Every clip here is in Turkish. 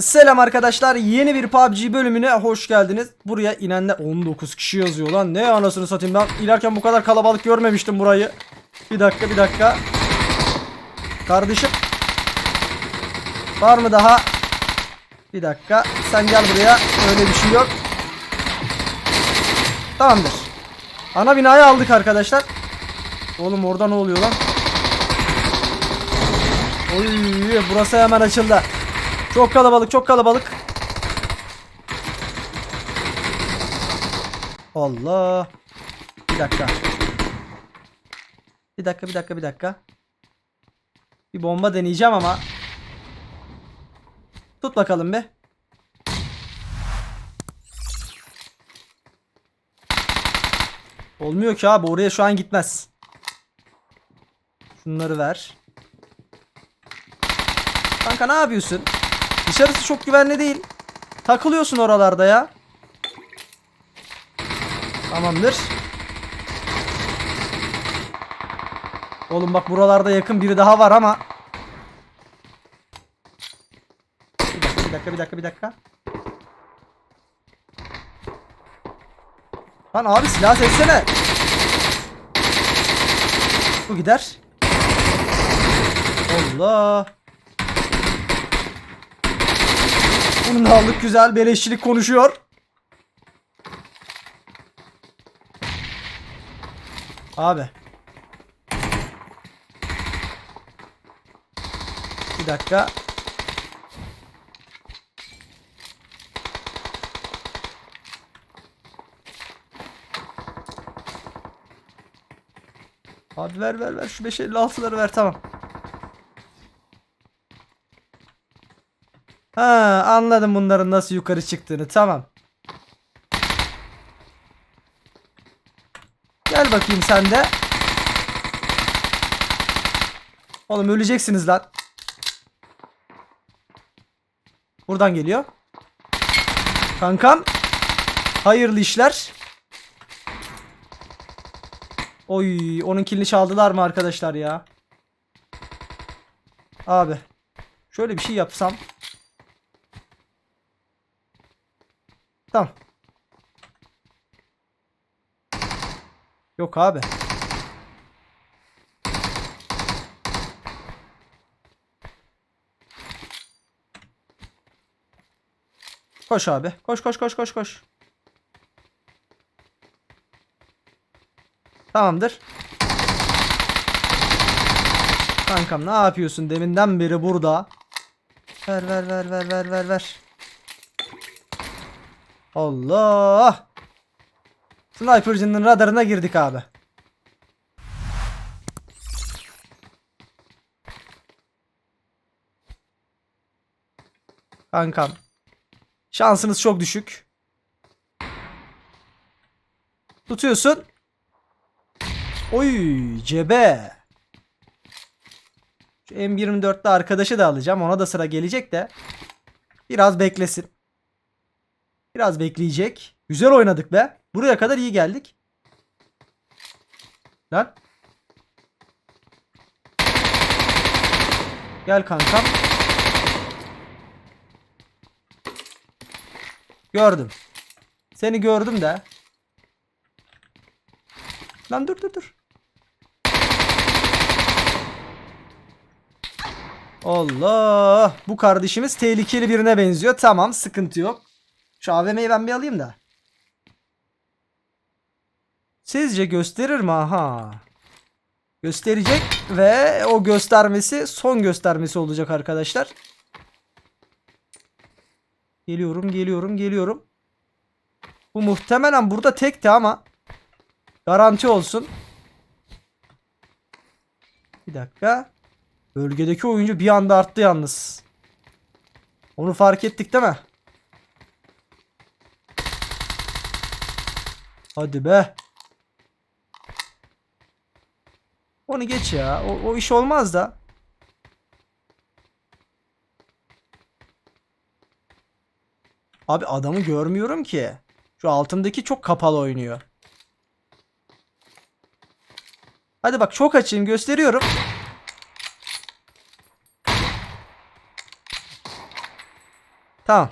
Selam arkadaşlar yeni bir PUBG bölümüne hoş geldiniz. Buraya inenler 19 kişi yazıyor lan ne anasını satayım ben ilerken bu kadar kalabalık görmemiştim burayı. Bir dakika bir dakika. Kardeşim. Var mı daha? Bir dakika sen gel buraya öyle bir şey yok. Tamamdır. Ana binayı aldık arkadaşlar. Oğlum orada ne oluyor lan? Oy burası hemen açıldı. Çok kalabalık, çok kalabalık. Allah. Bir dakika. Bir dakika, bir dakika, bir dakika. Bir bomba deneyeceğim ama. Tut bakalım be. Olmuyor ki abi oraya şu an gitmez. Şunları ver. Kanka ne yapıyorsun? Dışarısı çok güvenli değil. Takılıyorsun oralarda ya. Tamamdır. Oğlum bak buralarda yakın biri daha var ama. Bir dakika bir dakika bir dakika. Lan abi silah seçsene. Bu gider. Allah. Bunu da aldık güzel beleşçilik konuşuyor. Abi. Bir dakika. Abi ver ver ver şu 556'ları ver tamam. Ha anladım bunların nasıl yukarı çıktığını tamam. Gel bakayım sen de. Oğlum öleceksiniz lan. Buradan geliyor. Kankam. Hayırlı işler. Oy onun kilini çaldılar mı arkadaşlar ya? Abi. Şöyle bir şey yapsam. Tamam. Yok abi. Koş abi. Koş koş koş koş koş. Tamamdır. Kankam ne yapıyorsun deminden beri burada? Ver ver ver ver ver ver ver. Allah. Sniper'cının radarına girdik abi. Kankam. Şansınız çok düşük. Tutuyorsun. Oy cebe. Şu M24'te arkadaşı da alacağım. Ona da sıra gelecek de. Biraz beklesin. Biraz bekleyecek. Güzel oynadık be. Buraya kadar iyi geldik. Lan. Gel kankam. Gördüm. Seni gördüm de. Lan dur dur dur. Allah. Bu kardeşimiz tehlikeli birine benziyor. Tamam sıkıntı yok. Şu AVM'yi ben bir alayım da. Sizce gösterir mi? Aha. Gösterecek ve o göstermesi son göstermesi olacak arkadaşlar. Geliyorum, geliyorum, geliyorum. Bu muhtemelen burada tekti ama garanti olsun. Bir dakika. Bölgedeki oyuncu bir anda arttı yalnız. Onu fark ettik değil mi? Hadi be. Onu geç ya. O, o iş olmaz da. Abi adamı görmüyorum ki. Şu altımdaki çok kapalı oynuyor. Hadi bak çok açayım gösteriyorum. Tamam.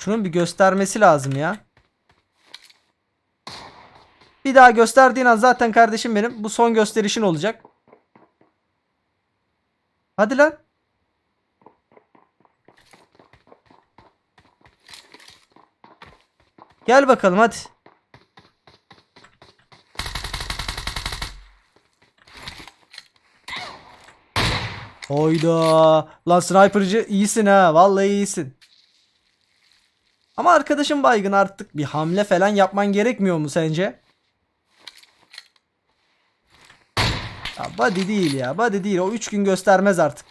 Şunun bir göstermesi lazım ya. Bir daha gösterdiğin an zaten kardeşim benim bu son gösterişin olacak. Hadi lan. Gel bakalım hadi. Hayda. Lan sniper'cı iyisin ha. Vallahi iyisin. Ama arkadaşım baygın artık bir hamle falan yapman gerekmiyor mu sence? Ya body değil ya. Body değil. O 3 gün göstermez artık.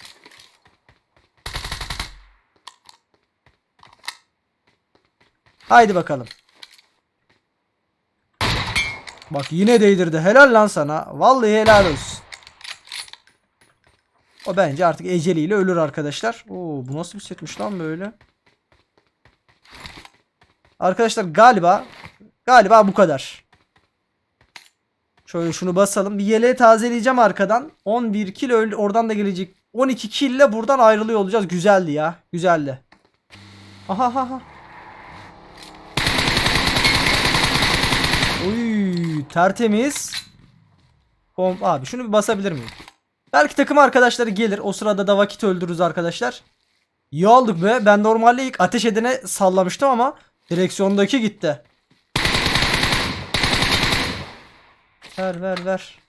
Haydi bakalım. Bak yine değdirdi. Helal lan sana. Vallahi helal olsun. O bence artık eceliyle ölür arkadaşlar. Oo bu nasıl bir setmiş lan böyle? Arkadaşlar galiba galiba bu kadar. Şöyle şunu basalım. Bir yeleği tazeleyeceğim arkadan. 11 kill öyle oradan da gelecek. 12 kill ile buradan ayrılıyor olacağız. Güzeldi ya. Güzeldi. Aha aha aha. Uy tertemiz. Komp abi şunu bir basabilir miyim? Belki takım arkadaşları gelir. O sırada da vakit öldürürüz arkadaşlar. İyi aldık be. Ben normalde ilk ateş edene sallamıştım ama direksiyondaki gitti. Ver ver ver.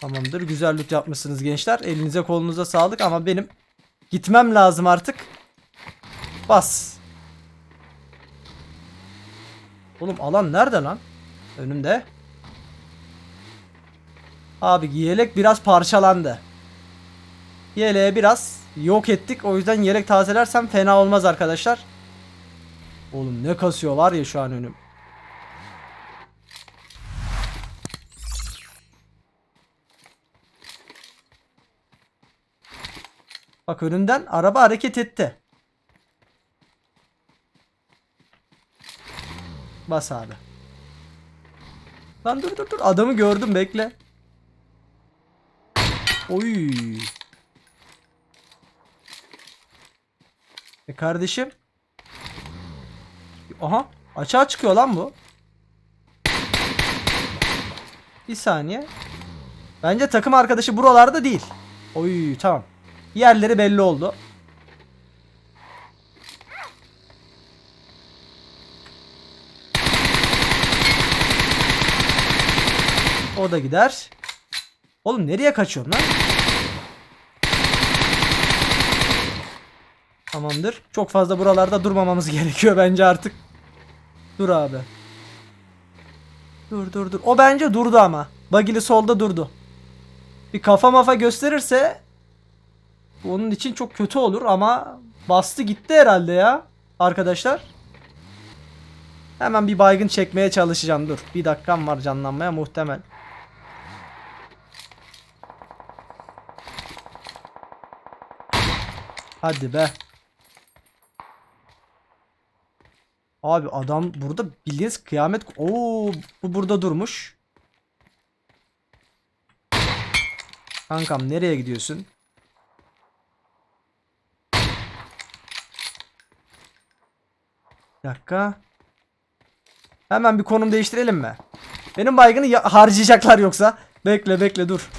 Tamamdır. Güzel loot yapmışsınız gençler. Elinize kolunuza sağlık ama benim gitmem lazım artık. Bas. Oğlum alan nerede lan? Önümde. Abi yelek biraz parçalandı. Yeleği biraz yok ettik. O yüzden yelek tazelersem fena olmaz arkadaşlar. Oğlum ne kasıyor var ya şu an önüm. Bak önümden araba hareket etti. Bas abi. Lan dur dur dur adamı gördüm bekle. Oy. E kardeşim. Aha. Açığa çıkıyor lan bu. Bir saniye. Bence takım arkadaşı buralarda değil. Oy tamam. Yerleri belli oldu. O da gider. Oğlum nereye kaçıyorsun lan? Tamamdır. Çok fazla buralarda durmamamız gerekiyor bence artık. Dur abi. Dur dur dur. O bence durdu ama. Bagili solda durdu. Bir kafa mafa gösterirse onun için çok kötü olur ama bastı gitti herhalde ya. Arkadaşlar. Hemen bir baygın çekmeye çalışacağım. Dur. Bir dakikam var canlanmaya muhtemel. Hadi be. Abi adam burada bildiğiniz kıyamet. Oo bu burada durmuş. Kankam nereye gidiyorsun? Bir dakika. Hemen bir konum değiştirelim mi? Benim baygını ya- harcayacaklar yoksa. Bekle bekle dur.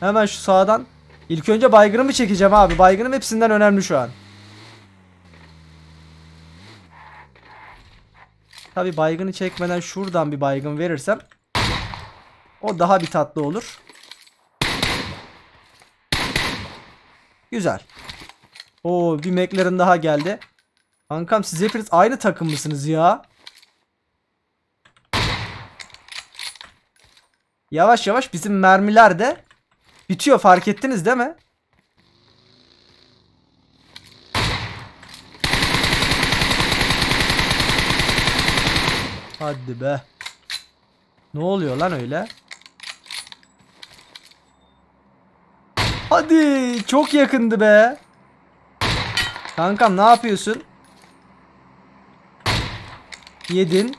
Hemen şu sağdan. İlk önce baygınımı çekeceğim abi. Baygınım hepsinden önemli şu an. Tabi baygını çekmeden şuradan bir baygın verirsem o daha bir tatlı olur. Güzel. Oo bir McLaren daha geldi. Kankam siz hepiniz aynı takım mısınız ya? Yavaş yavaş bizim mermiler de bitiyor fark ettiniz değil mi? Hadi be. Ne oluyor lan öyle? Hadi çok yakındı be. Kankam ne yapıyorsun? Yedin.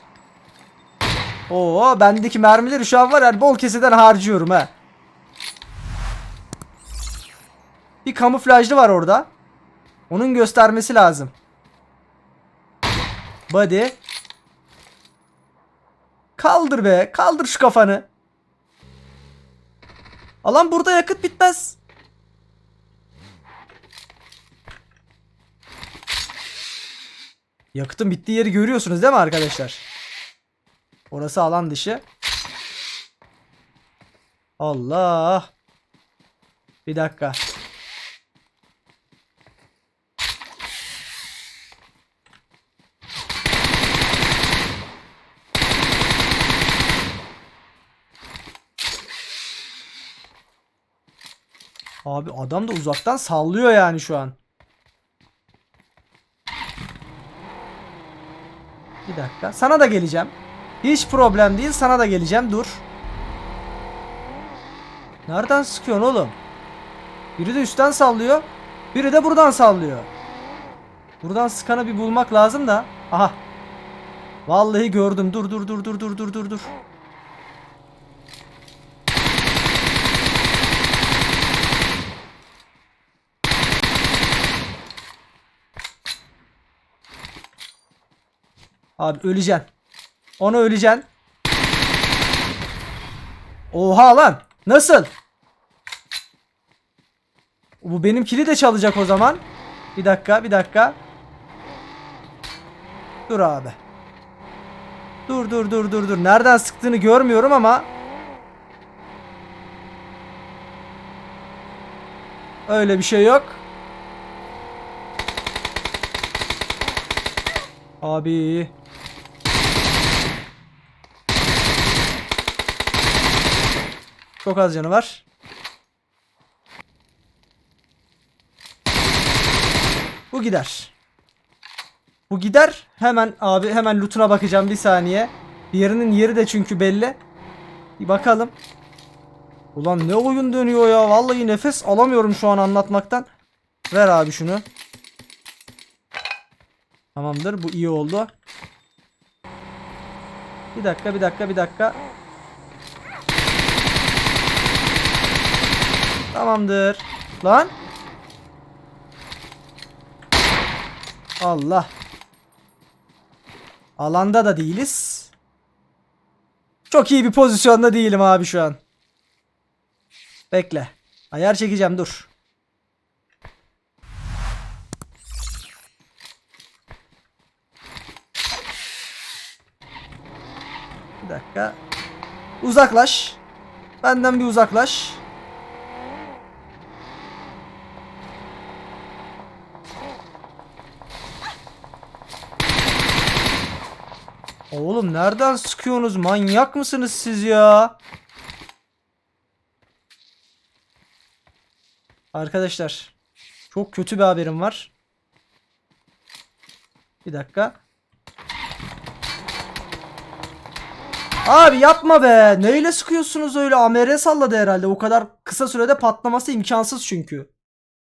Oo bendeki mermileri şu an var ya bol keseden harcıyorum ha. Bir kamuflajlı var orada. Onun göstermesi lazım. Body. Kaldır be. Kaldır şu kafanı. Alan burada yakıt bitmez. Yakıtın bittiği yeri görüyorsunuz değil mi arkadaşlar? Orası alan dışı. Allah. Bir dakika. Abi adam da uzaktan sallıyor yani şu an. Bir dakika. Sana da geleceğim. Hiç problem değil. Sana da geleceğim. Dur. Nereden sıkıyorsun oğlum? Biri de üstten sallıyor. Biri de buradan sallıyor. Buradan sıkanı bir bulmak lazım da. Aha. Vallahi gördüm. Dur dur dur dur dur dur dur dur. Abi öleceksin. Onu öleceksin. Oha lan. Nasıl? Bu benimkini de çalacak o zaman. Bir dakika, bir dakika. Dur abi. Dur dur dur dur dur. Nereden sıktığını görmüyorum ama. Öyle bir şey yok. Abi. Çok az canı var. Bu gider. Bu gider. Hemen abi hemen lootuna bakacağım bir saniye. Diğerinin yeri de çünkü belli. Bir bakalım. Ulan ne oyun dönüyor ya. Vallahi nefes alamıyorum şu an anlatmaktan. Ver abi şunu. Tamamdır. Bu iyi oldu. Bir dakika, bir dakika, bir dakika. Tamamdır. Lan. Allah. Alanda da değiliz. Çok iyi bir pozisyonda değilim abi şu an. Bekle. Ayar çekeceğim dur. Bir dakika. Uzaklaş. Benden bir uzaklaş. Oğlum nereden sıkıyorsunuz? Manyak mısınız siz ya? Arkadaşlar çok kötü bir haberim var. Bir dakika. Abi yapma be. Neyle sıkıyorsunuz öyle? AMR salladı herhalde. O kadar kısa sürede patlaması imkansız çünkü.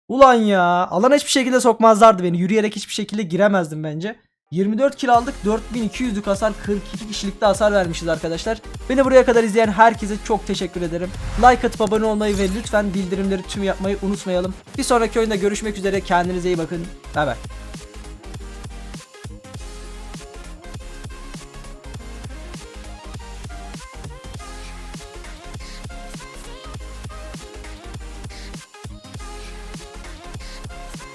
Ulan ya. Alana hiçbir şekilde sokmazlardı beni. Yürüyerek hiçbir şekilde giremezdim bence. 24 kill aldık. 4200'lük hasar 42 kişilikte hasar vermişiz arkadaşlar. Beni buraya kadar izleyen herkese çok teşekkür ederim. Like atıp abone olmayı ve lütfen bildirimleri tüm yapmayı unutmayalım. Bir sonraki oyunda görüşmek üzere. Kendinize iyi bakın. Bay bay.